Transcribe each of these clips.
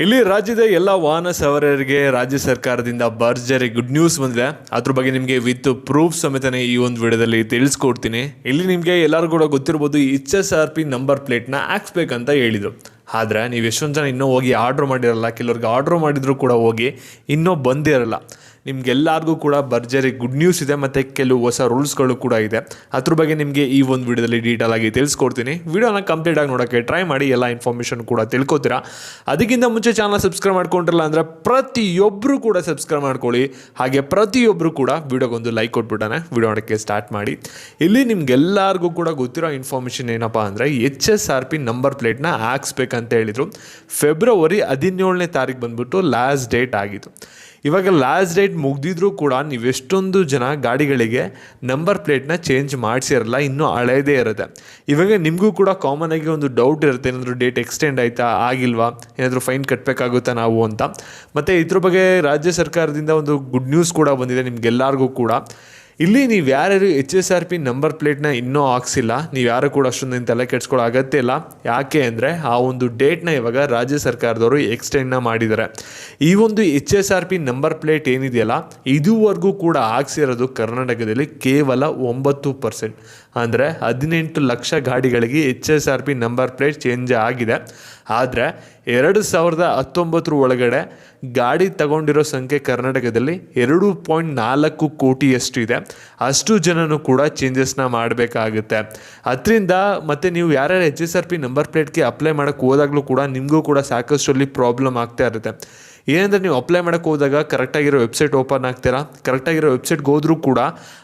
ಇಲ್ಲಿ ರಾಜ್ಯದ ಎಲ್ಲ ವಾಹನ ಸವಾರರಿಗೆ ರಾಜ್ಯ ಸರ್ಕಾರದಿಂದ ಭರ್ಜರಿ ಗುಡ್ ನ್ಯೂಸ್ ಬಂದಿದೆ. ಅದ್ರ ಬಗ್ಗೆ ನಿಮಗೆ ವಿತ್ ಪ್ರೂಫ್ ಸಮೇತನೇ ಈ ಒಂದು ವಿಡಿಯೋದಲ್ಲಿ ತಿಳಿಸ್ಕೊಡ್ತೀನಿ. ಇಲ್ಲಿ ನಿಮಗೆ ಎಲ್ಲರೂ ಕೂಡ ಗೊತ್ತಿರ್ಬೋದು H S R P number ಪ್ಲೇಟ್ನ ಹಾಕ್ಸ್ಬೇಕಂತ ಹೇಳಿದರು. ಆದರೆ ನೀವು ಎಷ್ಟೊಂದು ಜನ ಇನ್ನೂ ಹೋಗಿ ಆರ್ಡ್ರ್ ಮಾಡಿರಲ್ಲ, ಕೆಲವ್ರಿಗೆ ಆರ್ಡ್ರ್ ಮಾಡಿದರೂ ಕೂಡ ಹೋಗಿ ಇನ್ನೂ ಬಂದಿರಲ್ಲ. ನಿಮ್ಗೆಲ್ಲರಿಗೂ ಕೂಡ ಭರ್ಜರಿ ಗುಡ್ ನ್ಯೂಸ್ ಇದೆ, ಮತ್ತು ಕೆಲವು ಹೊಸ ರೂಲ್ಸ್ಗಳು ಕೂಡ ಇದೆ. ಅದ್ರ ಬಗ್ಗೆ ನಿಮಗೆ ಈ ಒಂದು ವಿಡಿಯೋದಲ್ಲಿ ಡೀಟೇಲ್ ಆಗಿ ತಿಳಿಸ್ಕೊಡ್ತೀನಿ. ವಿಡಿಯೋನ ಕಂಪ್ಲೀಟ್ ಆಗಿ ನೋಡೋಕ್ಕೆ ಟ್ರೈ ಮಾಡಿ, ಎಲ್ಲ ಇನ್ಫಾರ್ಮೇಷನ್ ಕೂಡ ತಿಳ್ಕೊತೀರಾ. ಅದಕ್ಕಿಂತ ಮುಂಚೆ ಚಾನಲ್ ಸಬ್ಸ್ಕ್ರೈಬ್ ಮಾಡ್ಕೊಂಡಿರಲ್ಲ ಅಂದರೆ ಪ್ರತಿಯೊಬ್ಬರು ಕೂಡ ಸಬ್ಸ್ಕ್ರೈಬ್ ಮಾಡ್ಕೊಳ್ಳಿ. ಹಾಗೆ ಪ್ರತಿಯೊಬ್ಬರು ಕೂಡ ವಿಡಿಯೋಗೊಂದು ಲೈಕ್ ಕೊಟ್ಬಿಟ್ಟಾನೆ ವಿಡಿಯೋ ನೋಡೋಕ್ಕೆ ಸ್ಟಾರ್ಟ್ ಮಾಡಿ. ಇಲ್ಲಿ ನಿಮ್ಗೆಲ್ಲರಿಗೂ ಕೂಡ ಗೊತ್ತಿರೋ ಇನ್ಫಾರ್ಮೇಷನ್ ಏನಪ್ಪ ಅಂದರೆ H S R P number ಪ್ಲೇಟ್ನ ಹಾಕ್ಸ್ಬೇಕಂತ ಹೇಳಿದರು. ಫೆಬ್ರವರಿ ಹದಿನೇಳನೇ ತಾರೀಕು ಬಂದ್ಬಿಟ್ಟು ಲಾಸ್ಟ್ ಡೇಟ್ ಆಗಿತ್ತು. ಇವಾಗ ಲಾಸ್ಟ್ ಡೇಟ್ ಮುಗ್ದಿದ್ರೂ ಕೂಡ ನೀವು ಎಷ್ಟೊಂದು ಜನ ಗಾಡಿಗಳಿಗೆ ನಂಬರ್ ಪ್ಲೇಟ್ನ ಚೇಂಜ್ ಮಾಡಿಸಿರಲ್ಲ ಇನ್ನೂ ಹಳೇದೇ ಇರುತ್ತೆ ಇವಾಗ ನಿಮಗೂ ಕೂಡ ಕಾಮನ್ ಆಗಿ ಒಂದು ಡೌಟ್ ಇರುತ್ತೆ, ಏನಾದರೂ ಡೇಟ್ ಎಕ್ಸ್ಟೆಂಡ್ ಆಯಿತಾ, ಆಗಿಲ್ವಾ, ಏನಾದರೂ ಫೈನ್ ಕಟ್ಟಬೇಕಾಗುತ್ತಾ ನಾವು ಅಂತ. ಮತ್ತು ಇದ್ರ ಬಗ್ಗೆ ರಾಜ್ಯ ಸರ್ಕಾರದಿಂದ ಒಂದು ಗುಡ್ ನ್ಯೂಸ್ ಕೂಡ ಬಂದಿದೆ ನಿಮ್ಗೆಲ್ಲರಿಗೂ ಕೂಡ. ಇಲ್ಲಿ ನೀವು ಯಾರ್ಯಾರು H S R P number ಪ್ಲೇಟ್ನ ಇನ್ನೂ ಹಾಕ್ಸಿಲ್ಲ, ನೀವು ಯಾರು ಕೂಡ ಅಷ್ಟೊಂದು ತಲೆ ಕೆಡ್ಸ್ಕೊಳ್ಳೋ ಅಗತ್ಯ ಇಲ್ಲ. ಯಾಕೆ ಅಂದರೆ ಆ ಒಂದು ಡೇಟ್ನ ಇವಾಗ ರಾಜ್ಯ ಸರ್ಕಾರದವರು ಎಕ್ಸ್ಟೆಂಡ್ನ ಮಾಡಿದ್ದಾರೆ ಈ ಒಂದು H S R P number plate ಏನಿದೆಯಲ್ಲ, ಇದುವರೆಗೂ ಕೂಡ ಹಾಕ್ಸಿರೋದು ಕರ್ನಾಟಕದಲ್ಲಿ ಕೇವಲ ಒಂಬತ್ತು ಪರ್ಸೆಂಟ್ ಅಂದರೆ ಹದಿನೆಂಟು lakh ಗಾಡಿಗಳಿಗೆ H S R P number plate change ಆಗಿದೆ. ಆದರೆ ಎರಡು ಸಾವಿರದ ಹತ್ತೊಂಬತ್ತರ ಒಳಗಡೆ ಗಾಡಿ ತಗೊಂಡಿರೋ ಸಂಖ್ಯೆ ಕರ್ನಾಟಕದಲ್ಲಿ ಎರಡು ಪಾಯಿಂಟ್ ನಾಲ್ಕು ಕೋಟಿಯಷ್ಟು ಇದೆ. ಅಷ್ಟು ಜನನು ಕೂಡ ಚೇಂಜಸ್ನ ಮಾಡಬೇಕಾಗುತ್ತೆ. ಅದರಿಂದ ಮತ್ತು ನೀವು ಯಾರ್ಯಾರು H S R P number ಪ್ಲೇಟ್ಗೆ ಅಪ್ಲೈ ಮಾಡೋಕ್ಕೆ ಹೋದಾಗಲೂ ಕೂಡ ನಿಮಗೂ ಕೂಡ ಸಾಕಷ್ಟು ಅಲ್ಲಿ ಪ್ರಾಬ್ಲಮ್ ಆಗ್ತಾ ಇರುತ್ತೆ. ಏನಂದರೆ ನೀವು ಅಪ್ಲೈ ಮಾಡೋಕ್ಕೆ ಹೋದಾಗ ಕರೆಕ್ಟಾಗಿರೋ ವೆಬ್ಸೈಟ್ ಓಪನ್ ಆಗ್ತೀರಾ? ಕರೆಕ್ಟಾಗಿರೋ ವೆಬ್ಸೈಟ್ಗೆ ಹೋದರೂ ಕೂಡ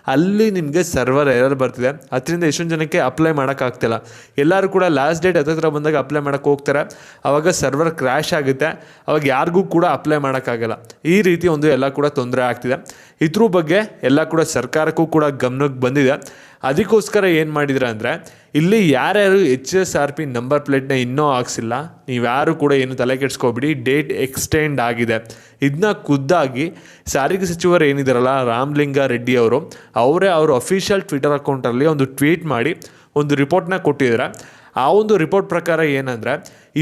ಅಲ್ಲಿ ನಿಮಗೆ ಸರ್ವರ್ ಎರರ್ ಬರ್ತಿದೆ. ಅದರಿಂದ ಎಷ್ಟೊಂದು ಜನಕ್ಕೆ ಅಪ್ಲೈ ಮಾಡೋಕ್ಕಾಗ್ತಿಲ್ಲ ಎಲ್ಲರೂ ಕೂಡ ಲಾಸ್ಟ್ ಡೇಟ್ ಹತ್ತಿರ ಬಂದಾಗ ಅಪ್ಲೈ ಮಾಡೋಕ್ಕೆ ಹೋಗ್ತಾರೆ. ಆವಾಗ ಸರ್ವರ್ ಕ್ರ್ಯಾಶ್ ಆಗುತ್ತೆ. ಅವಾಗ ಯಾರಿಗೂ ಕೂಡ ಅಪ್ಲೈ ಮಾಡೋಕ್ಕಾಗಲ್ಲ ಈ ರೀತಿ ಒಂದು ಎಲ್ಲ ಕೂಡ ತೊಂದರೆ ಆಗ್ತಿದೆ. ಇದ್ರ ಬಗ್ಗೆ ಎಲ್ಲ ಕೂಡ ಸರ್ಕಾರಕ್ಕೂ ಕೂಡ ಗಮನಕ್ಕೆ ಬಂದಿದೆ. ಅದಕ್ಕೋಸ್ಕರ ಏನು ಮಾಡಿದ್ರ ಅಂದರೆ, ಇಲ್ಲಿ ಯಾರ್ಯಾರು H S R P number ಪ್ಲೇಟ್ನ ಇನ್ನೂ ಹಾಕ್ಸಿಲ್ಲ ನೀವು ಯಾರು ಕೂಡ ಏನು ತಲೆ ಕೆಡ್ಸ್ಕೊಬಿಡಿ ಡೇಟ್ ಎಕ್ಸ್ಟೆಂಡ್ ಆಗಿದೆ. ಇದನ್ನ ಖುದ್ದಾಗಿ ಸಾರಿಗೆ ಸಚಿವರು ಏನಿದಾರಲ್ಲ, ರಾಮಲಿಂಗ ರೆಡ್ಡಿ ಅವರು, ಅವರೇ ಅವರು ಅಫಿಷಿಯಲ್ ಟ್ವಿಟರ್ ಅಕೌಂಟಲ್ಲಿ ಒಂದು ಟ್ವೀಟ್ ಮಾಡಿ, ಒಂದು ರಿಪೋರ್ಟ್ನ ಕೊಟ್ಟಿದ್ದಾರೆ ಆ ಒಂದು ರಿಪೋರ್ಟ್ ಪ್ರಕಾರ ಏನಂದರೆ,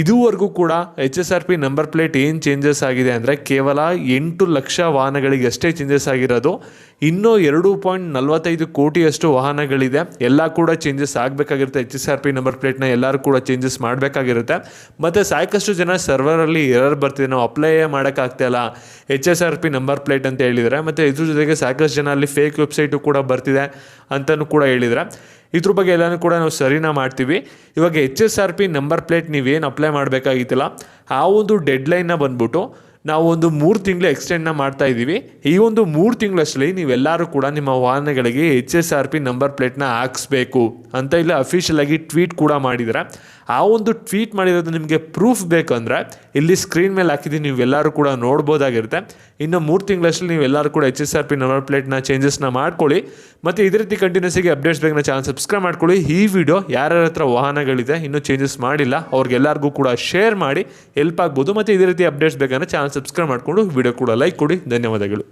ಇದುವರೆಗೂ ಕೂಡ H S R P number plate ಏನು ಚೇಂಜಸ್ ಆಗಿದೆ ಅಂದರೆ ಕೇವಲ ಎಂಟು ಲಕ್ಷ ವಾಹನಗಳಿಗೆ ಅಷ್ಟೇ ಚೇಂಜಸ್ ಆಗಿರೋದು. ಇನ್ನೂ ಎರಡು ಪಾಯಿಂಟ್ ನಲವತ್ತೈದು ಕೋಟಿಯಷ್ಟು ವಾಹನಗಳಿದೆ. ಎಲ್ಲ ಕೂಡ changes ಆಗಬೇಕಾಗಿರುತ್ತೆ. H S R P number ಪ್ಲೇಟ್ನ ಎಲ್ಲರೂ ಕೂಡ ಚೇಂಜಸ್ ಮಾಡಬೇಕಾಗಿರುತ್ತೆ. ಮತ್ತು ಸಾಕಷ್ಟು ಜನ ಸರ್ವರಲ್ಲಿ ಎರರ್ ಬರ್ತಿದೆ. ನಾವು apply ಮಾಡೋಕ್ಕಾಗ್ತಾಯಿಲ್ಲ H S R P number plate ಅಂತ ಹೇಳಿದರೆ. ಮತ್ತು ಇದ್ರ ಜೊತೆಗೆ ಸಾಕಷ್ಟು ಜನ ಅಲ್ಲಿ ಫೇಕ್ ವೆಬ್ಸೈಟು ಕೂಡ ಬರ್ತಿದೆ ಅಂತಲೂ ಕೂಡ ಹೇಳಿದರೆ. ಇದ್ರ ಬಗ್ಗೆ ಎಲ್ಲನೂ ಕೂಡ ನಾವು ಸರಿನಾ ಮಾಡ್ತೀವಿ. ಇವಾಗ H S R P number plate ನೀವೇನು ಅಪ್ಲೈ ಮಾಡಬೇಕಾಗಿತ್ತಲ್ಲ, ಆ ಒಂದು ಡೆಡ್ಲೈನ್ನ ಬಂದ್ಬಿಟ್ಟು ನಾವು ಒಂದು ಮೂರು ತಿಂಗಳು ಎಕ್ಸ್ಟೆಂಡ್ನ ಮಾಡ್ತಾ ಇದ್ದೀವಿ. ಈ ಒಂದು ಮೂರು ತಿಂಗಳಷ್ಟರಲ್ಲಿ ನೀವೆಲ್ಲರೂ ಕೂಡ ನಿಮ್ಮ ವಾಹನಗಳಿಗೆ H S R P number ಪ್ಲೇಟ್ನ ಹಾಕ್ಸ್ಬೇಕು ಅಂತ ಇಲ್ಲಿ ಅಫಿಷಿಯಲಾಗಿ ಟ್ವೀಟ್ ಕೂಡ ಮಾಡಿದರೆ. ಆ ಒಂದು ಟ್ವೀಟ್ ಮಾಡಿರೋದು ನಿಮಗೆ ಪ್ರೂಫ್ ಬೇಕಂದರೆ ಇಲ್ಲಿ ಸ್ಕ್ರೀನ್ ಮೇಲೆ ಹಾಕಿದ್ದೀನಿ ನೀವೆಲ್ಲರೂ ಕೂಡ ನೋಡ್ಬೋದಾಗಿರುತ್ತೆ. ಇನ್ನು ಮೂರು ತಿಂಗಳಷ್ಟರಲ್ಲಿ ನೀವೆಲ್ಲರೂ ಕೂಡ H S R P number ಪ್ಲೇಟ್ನ ಚೇಂಜಸ್ನ ಮಾಡ್ಕೊಳ್ಳಿ. ಮತ್ತು ಇದೇ ರೀತಿ ಕಂಟಿನ್ಯೂಸಿಗೆ ಅಪ್ಡೇಟ್ಸ್ ಬೇಕನ್ನ ಚಾನಲ್ ಸಬ್ಸ್ಕ್ರೈಬ್ ಮಾಡ್ಕೊಳ್ಳಿ. ಈ ವಿಡಿಯೋ ಯಾರ್ಯಾರ ಹತ್ರ ವಾಹನಗಳಿದೆ, ಇನ್ನೂ ಚೇಂಜಸ್ ಮಾಡಿಲ್ಲ, ಅವ್ರಿಗೆಲ್ಲರಿಗೂ ಕೂಡ ಶೇರ್ ಮಾಡಿ ಹೆಲ್ಪ್ ಆಗ್ಬೋದು. ಮತ್ತು ಇದೇ ರೀತಿ ಅಪ್ಡೇಟ್ಸ್ ಬೇಕಂದ್ರೆ ಚಾನಲ್ ಸಬ್ಸ್ಕ್ರೈಬ್ ಮಾಡಿಕೊಂಡು ವಿಡಿಯೋ ಕೂಡ ಲೈಕ್ ಕೊಡಿ. ಧನ್ಯವಾದಗಳು.